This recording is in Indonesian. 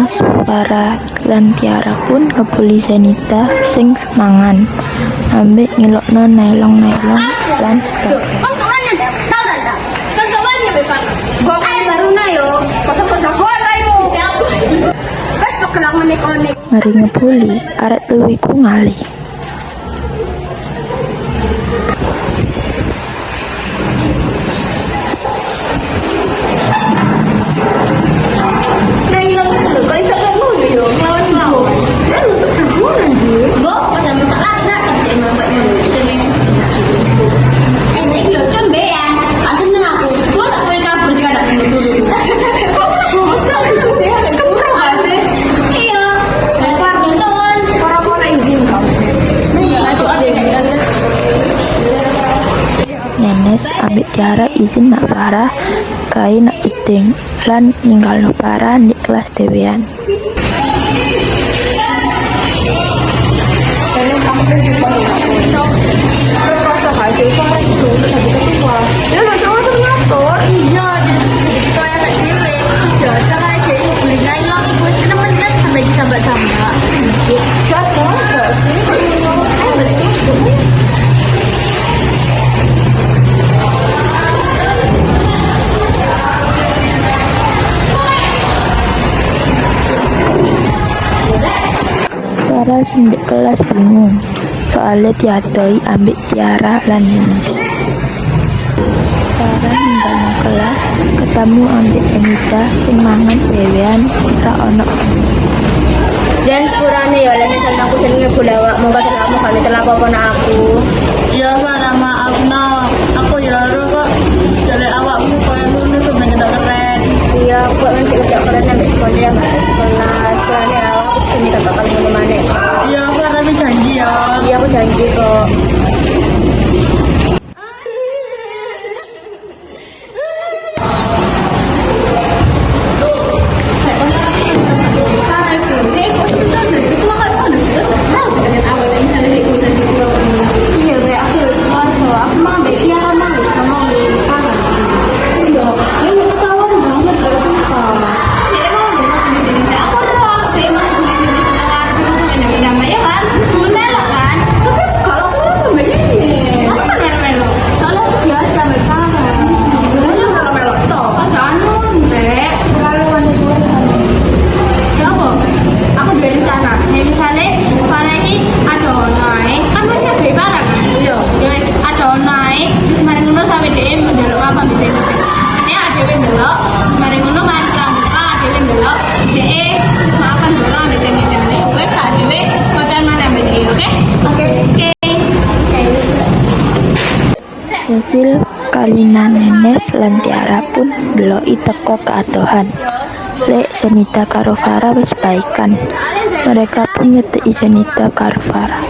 Hans, Clara, dan Tiara pun ngebuli Zenita sing semangan ambek ngilokno nailong-nailong dan sebagainya. Mari ngebuli, arek teluiku ngalih. Tiara izin nak parah kai nak jeding lan ninggalno parah di kelas dewean. aras hindi kelas bingung. Soalnya tiadoi ambik Tiara lan Yunis. Para hingga kelas, ketemu ambik Senita sing mangan dewean ora ono. Dan sepurane ya lene seneng aku senenge bulawak, monggo tenamu kami telah apa aku. Kasil kalinanenes lan Tiara pun belo iteko keatohan Lek Senita Karofara wis baikan. Mereka pun nyetei Senita karo Farah.